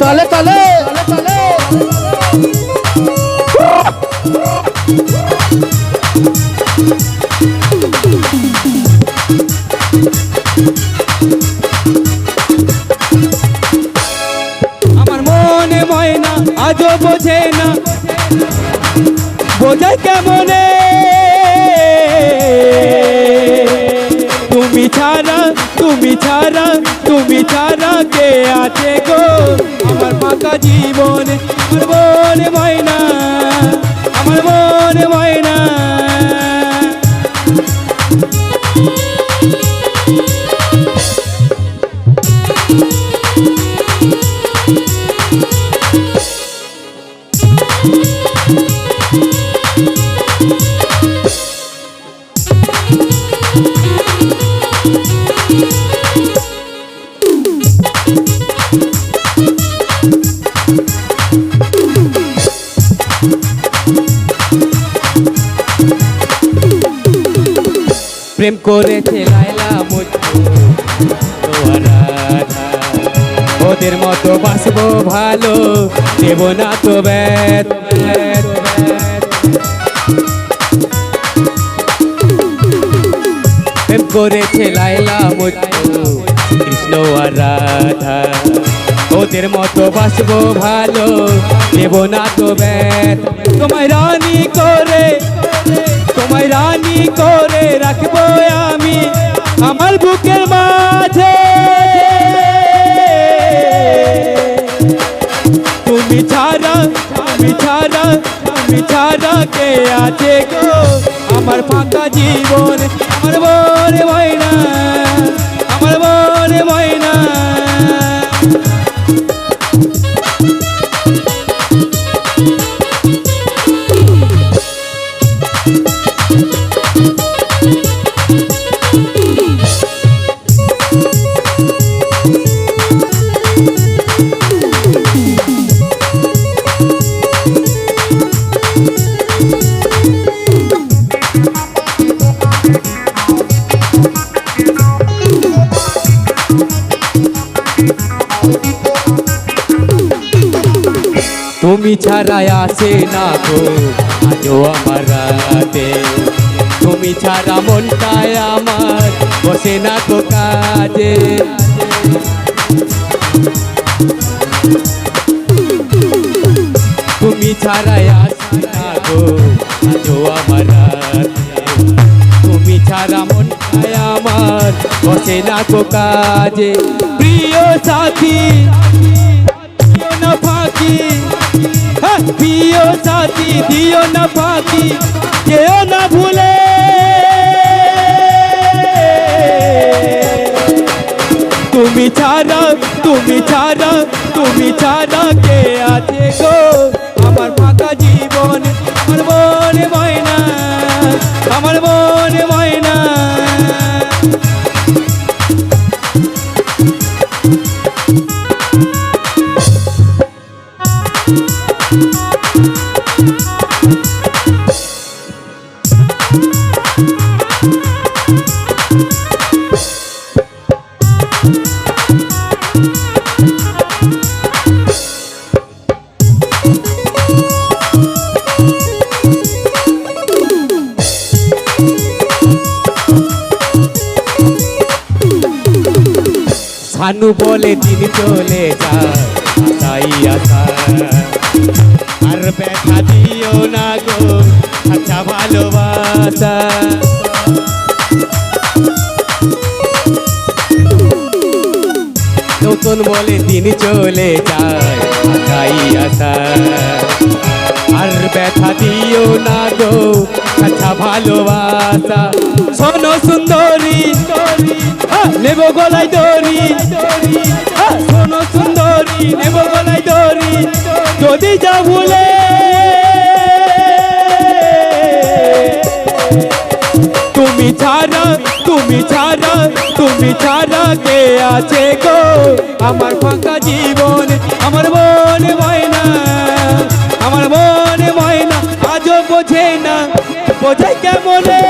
তালে তালে আমার মনে ময়না আজও বোঝে না। বোঝাই কেমনে? তুমি ছাড়া তুমি ছাড়া কে আছে গো? আমার ফাঁকা জীবনে, আমার মনে ময়না, আমার মনে ময়না। প্রেম করেছে লাইলা ওদের মতো বাসবো ভালো দেব না তো ব্যাত করেছে লাইলা মুজু কৃষ্ণ আর রাধা। ওদের মতো বাসবো ভালো দেব না তো ব্যাত তোমায় রানী করে, তোমায় রানী করে রাখব আমি আমার বুকের মাঝে। তুমি ছাড়া তুমি ছাড়া তুমি ছাড়া কে আছে গো? আমার ফাঁকা জীবন, আমার তুমি ছাড়া আসে না গো? আজও আমার রাতে। তুমি ছাড়া মনটায় আমার বসে না তো কাজে। তুমি ছাড়া আসে না গো? আজও আমার তুমি ছাড়া মনটায় আমার বসে না তো কাজে। প্রিয় সাথী না ফাঁকি। প্রিয় সাথী দিও না পাখি কেউ না ভুলে। তুমি ছাড়া তুমি ছাড়া তুমি ছাড়া কে আছে গো? আমার ফাঁকা জীবন, আমার মনে না আমার মনে সানু বলে দিন চলে যায়, তাই আর ব্যথা দিও না গো আচ্ছা ভালোবাসা। নতুন বলে দিন চলে যায়, তাই আর ব্যথা দিও না গো আচ্ছা ভালোবাসা। শোনো সুন্দরী। নেব গলায় হ্যাঁ, শোনো সুন্দরী নেব গলায় দড়ি। যদি যা ভুলে তুমি ছাড়া তুমি ছাড়া তুমি ছাড়া কে আছে গো? আমার ফাঁকা জীবন আমার মনে ময়না আমার মনে ময়না আজও বোঝে না বোঝাই কেমনে?